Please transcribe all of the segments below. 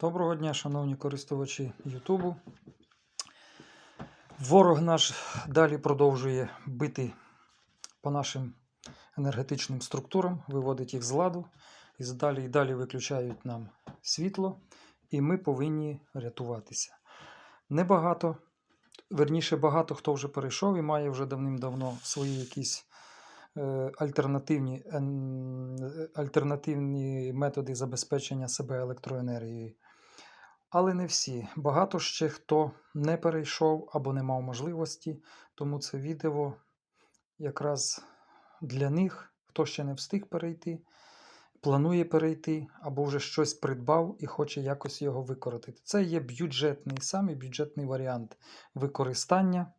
Доброго дня, шановні користувачі Ютубу. Ворог наш далі продовжує бити по нашим енергетичним структурам, виводить їх з ладу, і далі і далі виключають нам світло, і ми повинні рятуватися. Небагато, верніше, багато хто вже перейшов і має вже давним-давно свої якісь е, альтернативні, е, альтернативні методи забезпечення себе електроенергією. Але не всі. Багато ще хто не перейшов або не мав можливості, тому це відео якраз для них, хто ще не встиг перейти, планує перейти, або вже щось придбав і хоче якось його використати. Це є бюджетний, самий бюджетний варіант використання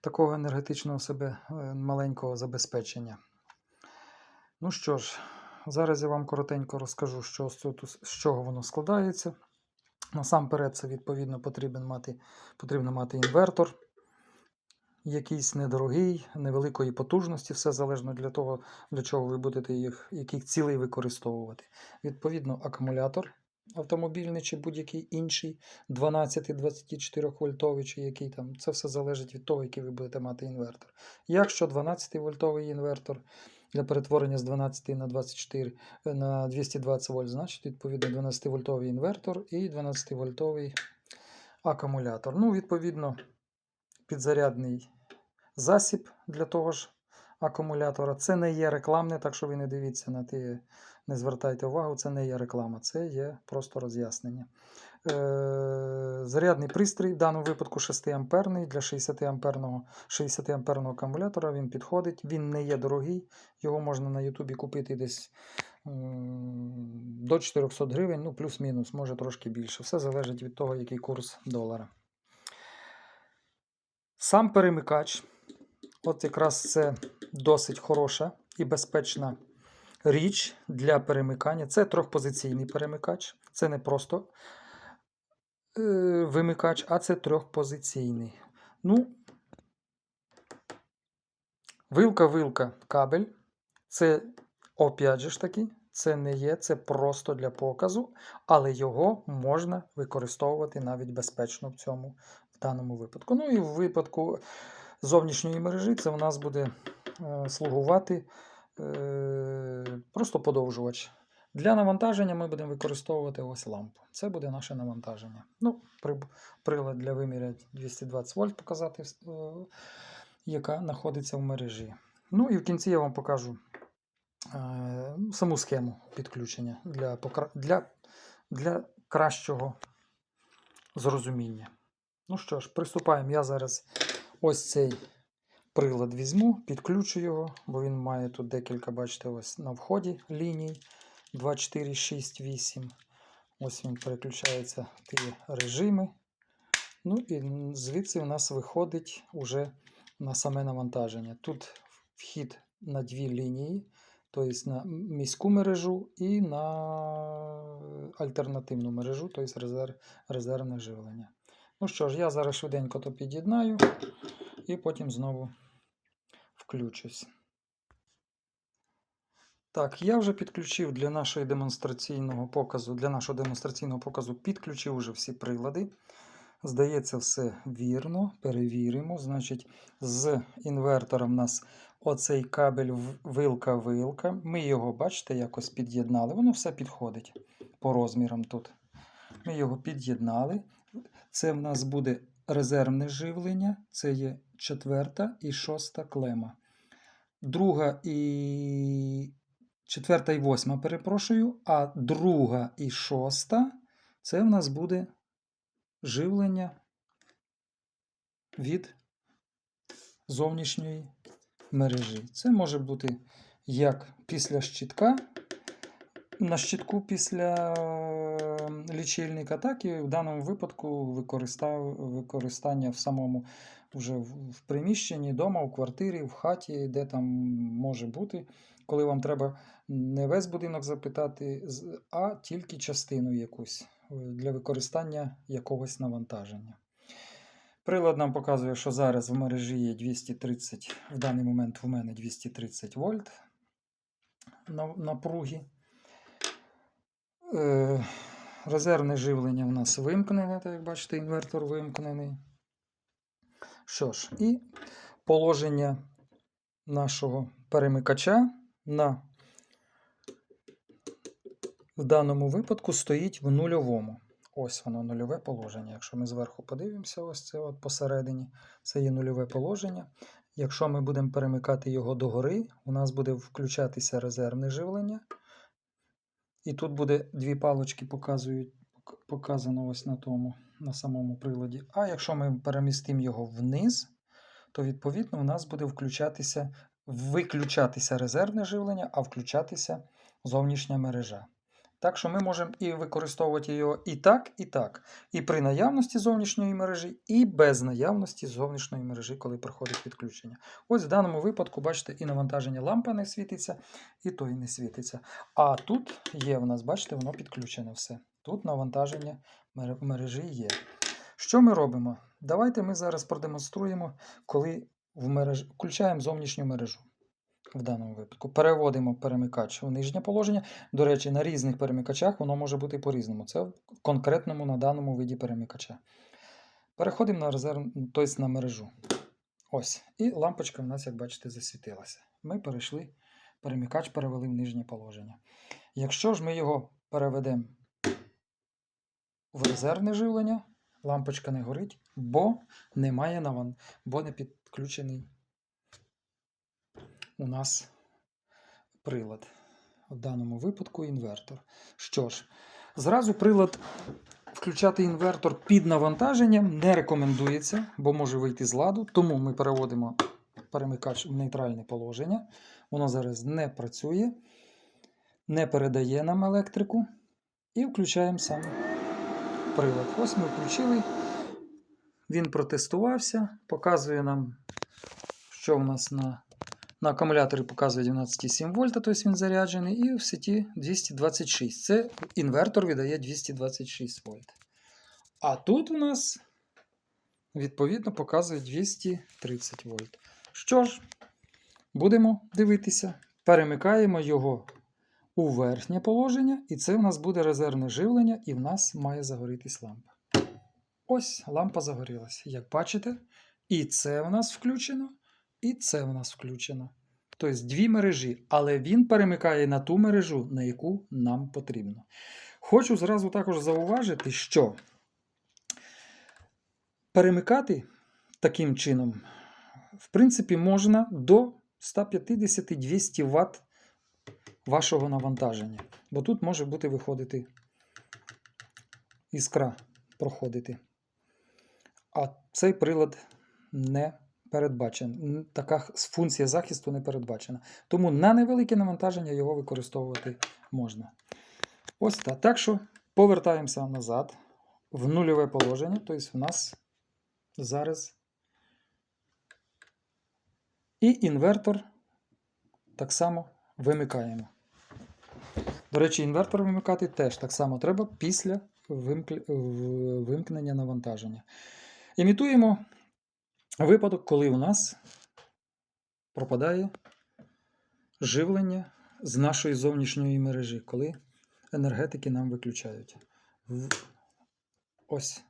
такого енергетичного себе е, маленького забезпечення. Ну що ж, зараз я вам коротенько розкажу, що з чого воно складається. Насамперед, це відповідно потрібен мати, потрібно мати інвертор, якийсь недорогий, невеликої потужності, все залежно для того, для чого ви будете їх, яких цілей використовувати. Відповідно, акумулятор автомобільний чи будь-який інший, 12-24 вольтовий, чи який там, це все залежить від того, який ви будете мати інвертор. Якщо 12 вольтовий інвертор для перетворення з 12 на 24 е, на 220 вольт, значить, відповідно, 12 вольтовий інвертор і 12 вольтовий акумулятор. Ну, відповідно, підзарядний засіб для того ж акумулятора. Це не є рекламне, так що ви не дивіться на ті, не звертайте увагу, це не є реклама, це є просто роз'яснення. Е, зарядний пристрій, в даному випадку 6 амперний для 60 амперного 60 амперного акумулятора він підходить. Він не є дорогий, його можна на Ютубі купити десь до 400 гривень, ну плюс-мінус, може трошки більше. Все залежить від того, який курс долара. Сам перемикач, от якраз це досить хороша і безпечна річ для перемикання. Це трьохпозиційний перемикач. Це не просто вимикач, а це трьохпозиційний. Ну, вилка-вилка кабель. Це, опять же ж таки, це не є, це просто для показу, але його можна використовувати навіть безпечно в цьому в даному випадку. Ну і в випадку зовнішньої мережі це в нас буде е, слугувати е, просто подовжувач. Для навантаження ми будемо використовувати ось лампу. Це буде наше навантаження. Ну, прилад для виміря 220 вольт показати, е, яка знаходиться в мережі. Ну і в кінці я вам покажу е, саму схему підключення для, для, для кращого зрозуміння. Ну що ж, приступаємо. Я зараз ось цей прилад візьму, підключу його, бо він має тут декілька, бачите, ось на вході ліній 2, 4, 6, 8. Ось він переключається ті режими. Ну і звідси у нас виходить уже на саме навантаження. Тут вхід на дві лінії, тобто на міську мережу і на альтернативну мережу, тобто резерв, резервне живлення. Ну що ж, я зараз швиденько то під'єднаю і потім знову включусь. Так, я вже підключив для нашого демонстраційного показу, для нашого демонстраційного показу підключив вже всі прилади. Здається, все вірно. Перевіримо. Значить, з інвертором у нас оцей кабель вилка-вилка. Ми його, бачите, якось під'єднали. Воно все підходить по розмірам тут. Ми його під'єднали. Це в нас буде резервне живлення. Це є четверта і шоста клема. Друга і четверта і восьма, перепрошую, а друга і шоста це в нас буде живлення від зовнішньої мережі. Це може бути як після щитка, на щитку після е, лічильника, так і в даному випадку використання в самому вже в приміщенні, вдома, в квартирі, в хаті, де там може бути, коли вам треба не весь будинок запитати, а тільки частину якусь е, для використання якогось навантаження. Прилад нам показує, що зараз в мережі є 230, в даний момент в мене 230 вольт напруги. Е, резервне живлення у нас вимкнене, так як бачите, інвертор вимкнений. Що ж, і положення нашого перемикача на в даному випадку стоїть в нульовому. Ось воно нульове положення. Якщо ми зверху подивимося, ось це от посередині, це є нульове положення. Якщо ми будемо перемикати його догори, у нас буде включатися резервне живлення. І тут буде дві палочки показано ось на тому, на самому приладі. А якщо ми перемістимо його вниз, то відповідно у нас буде включатися, виключатися резервне живлення, а включатися зовнішня мережа. Так що ми можемо і використовувати його і так, і так. І при наявності зовнішньої мережі, і без наявності зовнішньої мережі, коли проходить підключення. Ось в даному випадку, бачите, і навантаження лампа не світиться, і той не світиться. А тут є в нас, бачите, воно підключене все. Тут навантаження мережі є. Що ми робимо? Давайте ми зараз продемонструємо, коли в мереж... включаємо зовнішню мережу. В даному випадку переводимо перемикач в нижнє положення. До речі, на різних перемикачах воно може бути по-різному. Це в конкретному на даному виді перемикача. Переходимо на резерв, тобто на мережу. Ось. І лампочка в нас, як бачите, засвітилася. Ми перейшли, перемикач перевели в нижнє положення. Якщо ж ми його переведемо в резервне живлення, лампочка не горить, бо немає наван, бо не підключений у нас прилад. В даному випадку інвертор. Що ж, зразу прилад включати інвертор під навантаженням не рекомендується, бо може вийти з ладу. Тому ми переводимо перемикач в нейтральне положення. Воно зараз не працює, не передає нам електрику. І включаємо саме прилад. Ось ми включили. Він протестувався, показує нам, що в нас на на акумуляторі показує 12,7 вольта, тобто він заряджений, і в сеті 226. Це інвертор видає 226 вольт. А тут у нас, відповідно, показує 230 вольт. Що ж, будемо дивитися. Перемикаємо його у верхнє положення, і це у нас буде резервне живлення, і в нас має загорітись лампа. Ось лампа загорілася. Як бачите, і це у нас включено, і це у нас включено. Тобто дві мережі, але він перемикає на ту мережу, на яку нам потрібно. Хочу зразу також зауважити, що перемикати таким чином, в принципі, можна до 150-200 Вт вашого навантаження. Бо тут може бути виходити іскра проходити. А цей прилад не передбачений. Така функція захисту не передбачена. Тому на невелике навантаження його використовувати можна. Ось так. Так що повертаємося назад в нульове положення. Тобто, в нас зараз і інвертор так само вимикаємо. До речі, інвертор вимикати теж так само треба після вимкнення навантаження. Імітуємо випадок, коли у нас пропадає живлення з нашої зовнішньої мережі, коли енергетики нам виключають. Ось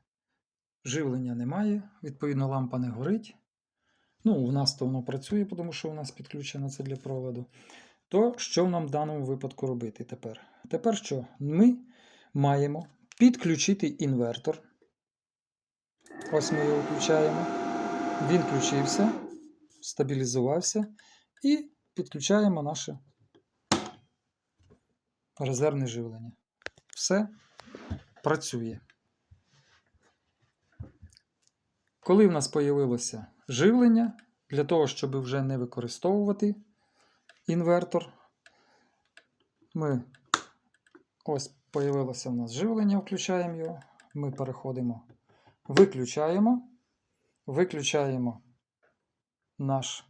живлення немає, відповідно, лампа не горить. Ну, у нас то воно працює, тому що у нас підключено це для проводу. То що нам в даному випадку робити тепер? Тепер що? Ми маємо підключити інвертор. Ось ми його включаємо. Він включився, стабілізувався і підключаємо наше резервне живлення. Все працює. Коли в нас появилося живлення, для того, щоб вже не використовувати інвертор, ми ось появилося в нас живлення, включаємо його. Ми переходимо, виключаємо, виключаємо наш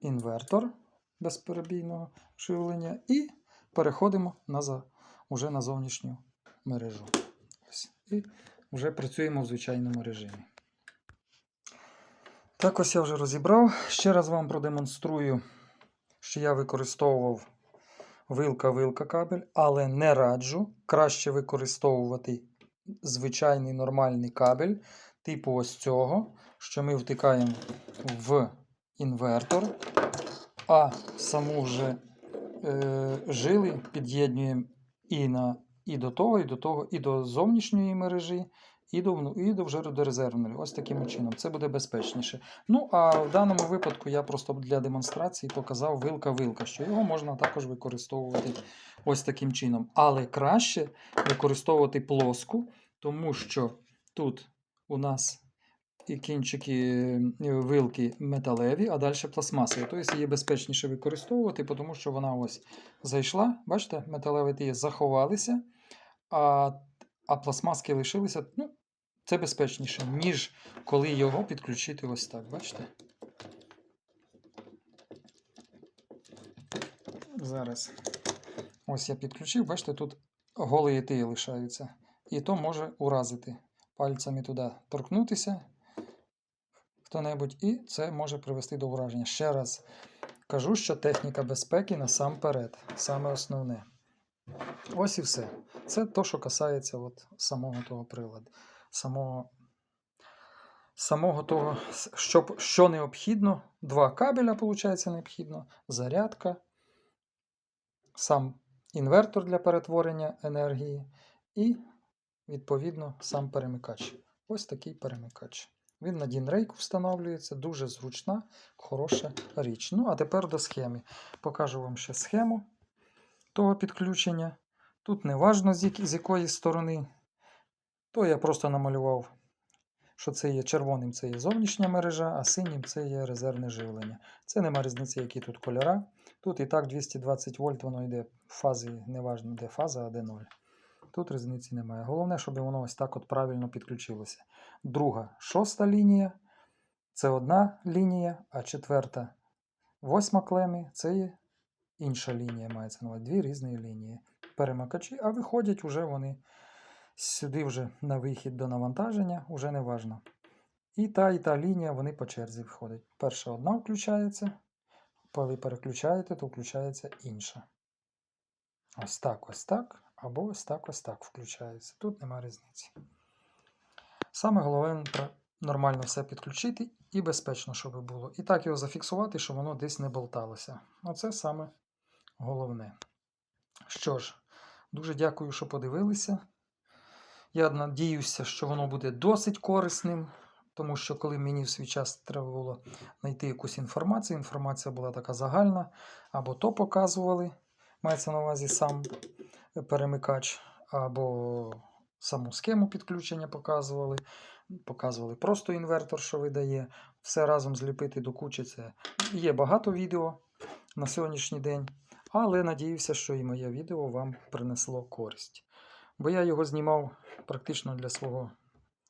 інвертор безперебійного живлення і переходимо на, за- уже на зовнішню мережу. Ось. І вже працюємо в звичайному режимі. Так ось я вже розібрав. Ще раз вам продемонструю, що я використовував вилка-вилка кабель, але не раджу. Краще використовувати звичайний нормальний кабель, типу ось цього, що ми втикаємо в інвертор, а саму вже е, жили під'єднуємо і, і до того, і до того, і до зовнішньої мережі, і до, вже до резервної. Ось таким чином. Це буде безпечніше. Ну, а в даному випадку я просто для демонстрації показав вилка-вилка, що його можна також використовувати ось таким чином. Але краще використовувати плоску, тому що тут у нас і кінчики вилки металеві, а далі пластмасові. Тобто її безпечніше використовувати, тому що вона ось зайшла, бачите, металеві ті заховалися, а, а пластмаски лишилися. Ну, це безпечніше, ніж коли його підключити ось так. Бачите? Зараз. Ось я підключив, бачите, тут голі ті лишаються. І то може уразити. Пальцями туди торкнутися хто-небудь, і це може привести до ураження. Ще раз кажу, що техніка безпеки насамперед, саме основне. Ось і все. Це то, що касається от самого того приладу, самого, самого того, що, що необхідно. Два кабеля, виходить, необхідно, зарядка, сам інвертор для перетворення енергії і, відповідно, сам перемикач. Ось такий перемикач. Він на Дінрейку встановлюється, дуже зручна, хороша річ. Ну, а тепер до схеми. Покажу вам ще схему того підключення. Тут не важно, з якої сторони. То я просто намалював, що це є червоним це є зовнішня мережа, а синім це є резервне живлення. Це нема різниці, які тут кольора. Тут і так 220 вольт, воно йде в фазі, неважно, де фаза, а де 0. Тут різниці немає. Головне, щоб воно ось так от правильно підключилося. Друга, шоста лінія це одна лінія, а четверта, восьма клеми це є інша лінія, мається на увазі. Дві різні лінії. Перемикачі, а виходять вже вони сюди вже на вихід до навантаження, вже не важно. І та, і та лінія, вони по черзі виходять. Перша одна включається, коли переключаєте, то включається інша. Ось так, ось так, або ось так, ось так включається. Тут нема різниці. Саме головне нормально все підключити і безпечно, щоб було. І так його зафіксувати, щоб воно десь не болталося. Оце саме головне. Що ж, дуже дякую, що подивилися. Я надіюся, що воно буде досить корисним, тому що коли мені в свій час треба було знайти якусь інформацію, інформація була така загальна, або то показували, мається на увазі сам перемикач, або саму схему підключення показували, показували просто інвертор, що видає. Все разом зліпити до кучі. Це є багато відео на сьогоднішній день, але надіюся, що і моє відео вам принесло користь. Бо я його знімав практично для свого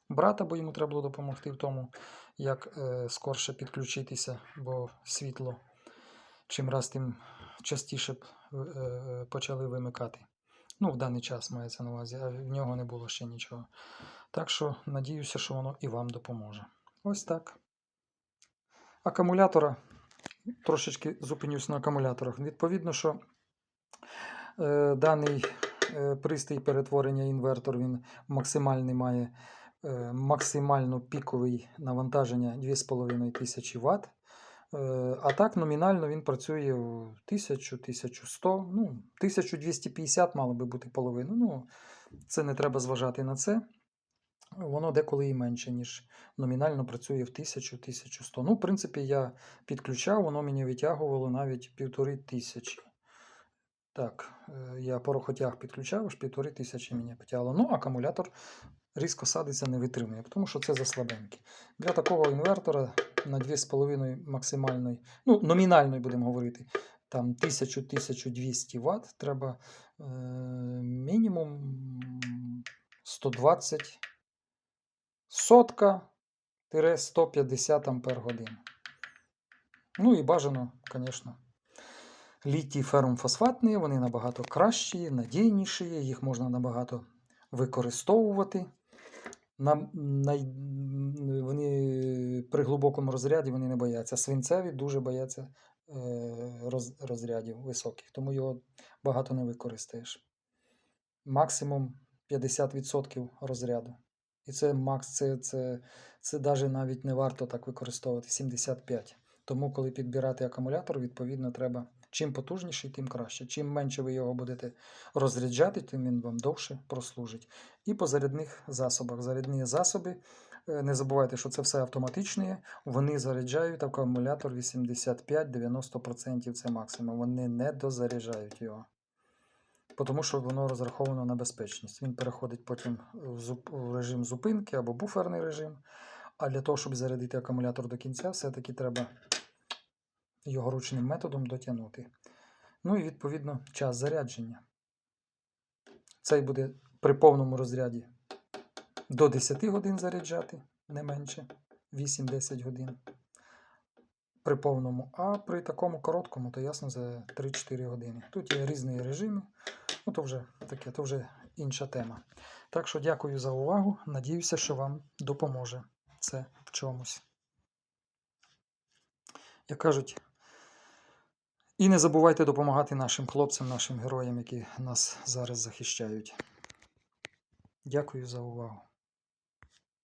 брата, бо йому треба було допомогти в тому, як е, скорше підключитися, бо світло чим раз тим частіше б, е, е, почали вимикати. Ну, в даний час мається на увазі, а в нього не було ще нічого. Так що надіюся, що воно і вам допоможе. Ось так. Акумулятора. Трошечки зупинюсь на акумуляторах. Відповідно, що е, даний пристрій перетворення інвертор він максимальний має е, максимально піковий навантаження 2500 Вт. Е, А так номінально він працює в 1000, 1100, ну, 1250 мало би бути половину. Ну, це не треба зважати на це. Воно деколи і менше, ніж номінально працює в 1000-1100. Ну, в принципі, я підключав, воно мені витягувало навіть півтори тисячі. Так, е, я порохотяг підключав, аж півтори тисячі мені потягло. Ну, акумулятор різко садиться, не витримує, тому що це заслабенький. Для такого інвертора на 2,5 максимальної, ну, номінальної будемо говорити, там 1000-1200 Вт треба е, мінімум 120 сотка 150 ампер годин. Ну і бажано, звісно, літій ферумфосфатні, вони набагато кращі, надійніші, їх можна набагато використовувати. На, най, вони при глибокому розряді вони не бояться. Свинцеві дуже бояться роз- розрядів високих, тому його багато не використаєш. Максимум 50% розряду. І це макс, це, це, це навіть навіть не варто так використовувати 75%. Тому, коли підбирати акумулятор, відповідно, треба чим потужніший, тим краще. Чим менше ви його будете розряджати, тим він вам довше прослужить. І по зарядних засобах. Зарядні засоби, е, не забувайте, що це все автоматичне. Вони заряджають акумулятор 85-90% це максимум. Вони не дозаряджають його. Тому що воно розраховано на безпечність. Він переходить потім в, режим зупинки або буферний режим. А для того, щоб зарядити акумулятор до кінця, все-таки треба його ручним методом дотягнути. Ну і відповідно час зарядження. Цей буде при повному розряді до 10 годин заряджати, не менше 8-10 годин. При повному, а при такому короткому, то ясно за 3-4 години. Тут є різні режими. Ну, то вже таке, то вже інша тема. Так що дякую за увагу. Надіюся, що вам допоможе це в чомусь. Як кажуть, і не забувайте допомагати нашим хлопцям, нашим героям, які нас зараз захищають. Дякую за увагу.